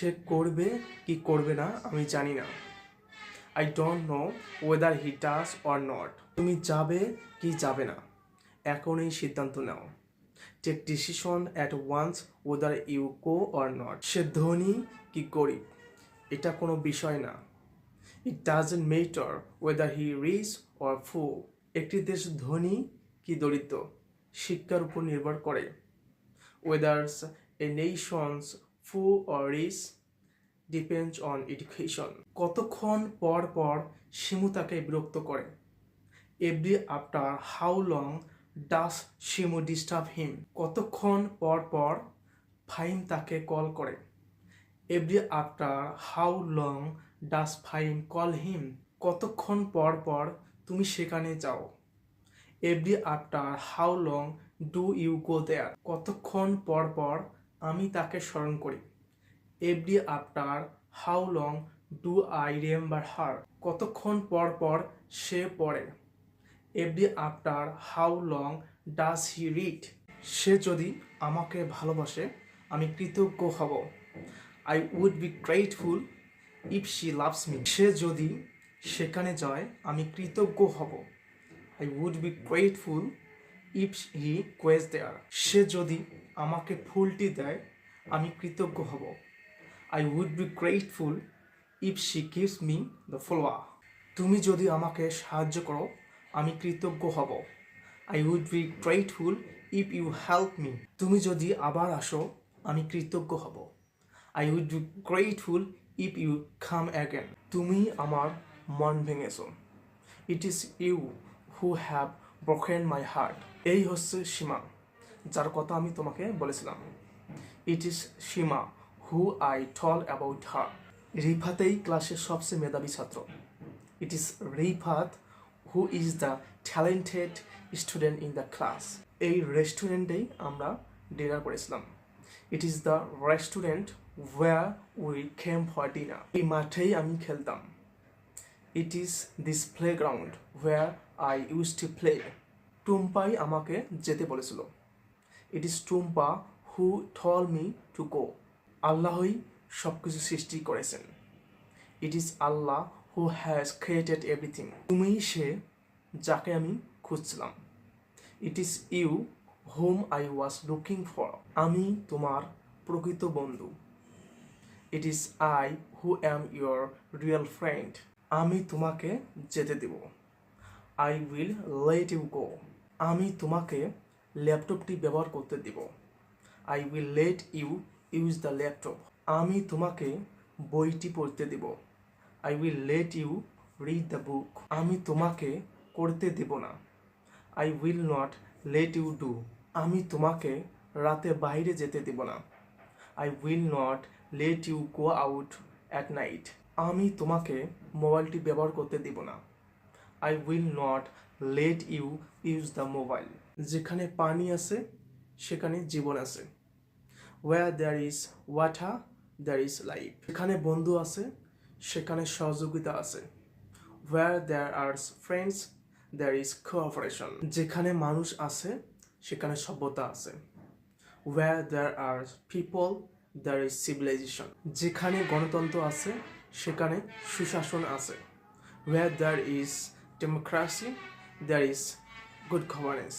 সে করবে কি করবে না, আমি জানি না। I don't know whether he does or not তুমি যাবে কি যাবে না এখনই সিদ্ধান্ত নাও। Take decision at once whether you go or not সে ধনী কি গরিব, এটা কোনো বিষয় না। It doesn't matter whether he rich or poor একটি দেশ ধনী কি দরিদ্র, শিক্ষার উপর নির্ভর করে। Weathers a nations full or rich depends on education. কতক্ষণ পর পর শিমু তাকে বিরক্ত করে। Every after how long does Shimu disturb him. কতক্ষণ পর পর ফাইম তাকে কল করে। Every after how long does Faim call him, কতক্ষণ পর পর তুমি সেখানে যাও। Every after how long do you go there. কতক্ষণ পর পর আমি তাকে স্মরণ করি। Every after, how long do I remember her? কতক্ষণ পর পর সে পড়ে? Every after, how long does he read? সে যদি আমাকে ভালোবাসে, আমি কৃতজ্ঞ হব। I would be grateful if she loves me. সে যদি সেখানে যায়, আমি কৃতজ্ঞ হব। I would be grateful if he goes there. সে যদি আমাকে ফুলটি দেয়, আমি কৃতজ্ঞ হব। I would be grateful if she gives me the flower তুমি যদি আমাকে সাহায্য করো, আমি কৃতজ্ঞ হব। I would be grateful if you help me তুমি যদি আবার আসো, আমি কৃতজ্ঞ হব। I would be grateful if you come again তুমি আমার মন ভেঙেছো। It is you who have broken my heart এই হচ্ছে সীমা। যার কথা আমি তোমাকে বলেছিলাম। It is Seema who I told about her রিফাতেই ক্লাসের সবচেয়ে মেধাবী ছাত্র। It is Rifat who is the talented student in the class এই রেস্টুরেন্টেই আমরা ডিনার করেছিলাম। It is the restaurant where we came for dinner এই মাঠেই আমি খেলতাম। It is this playground where I use to play টুম্পাই আমাকে যেতে বলেছিল। It is Tumpa who told me to go আল্লাহই সব কিছু সৃষ্টি করেছেন। It is Allah who has created everything তুমিই সে যাকে আমি খুঁজছিলাম। It is you whom I was looking for আমি তোমার প্রকৃত বন্ধু। It is I who am your real friend আমি তোমাকে যেতে দেব। I will let you go আমি তোমাকে ল্যাপটপটি ব্যবহার করতে দেব। I will let you use the laptop আমি তোমাকে বইটি পড়তে দেব। I will let you read the book আমি তোমাকে করতে দেব না। I will not let you do আমি তোমাকে রাতে বাইরে যেতে দেব না। I will not let you go out at night আমি তোমাকে মোবাইলটি ব্যবহার করতে দেব না। I will not let you use the mobile যেখানে পানি আছে, সেখানে জীবন আছে। Where there is water there is life যেখানে বন্ধু আছে, সেখানে সহযোগিতা আছে। Where there are friends there is cooperation যেখানে মানুষ আছে, সেখানে সভ্যতা আছে। Where there are people there is civilisation যেখানে গণতন্ত্র আছে, সেখানে সুশাসন আছে। Where there is democracy there is good governance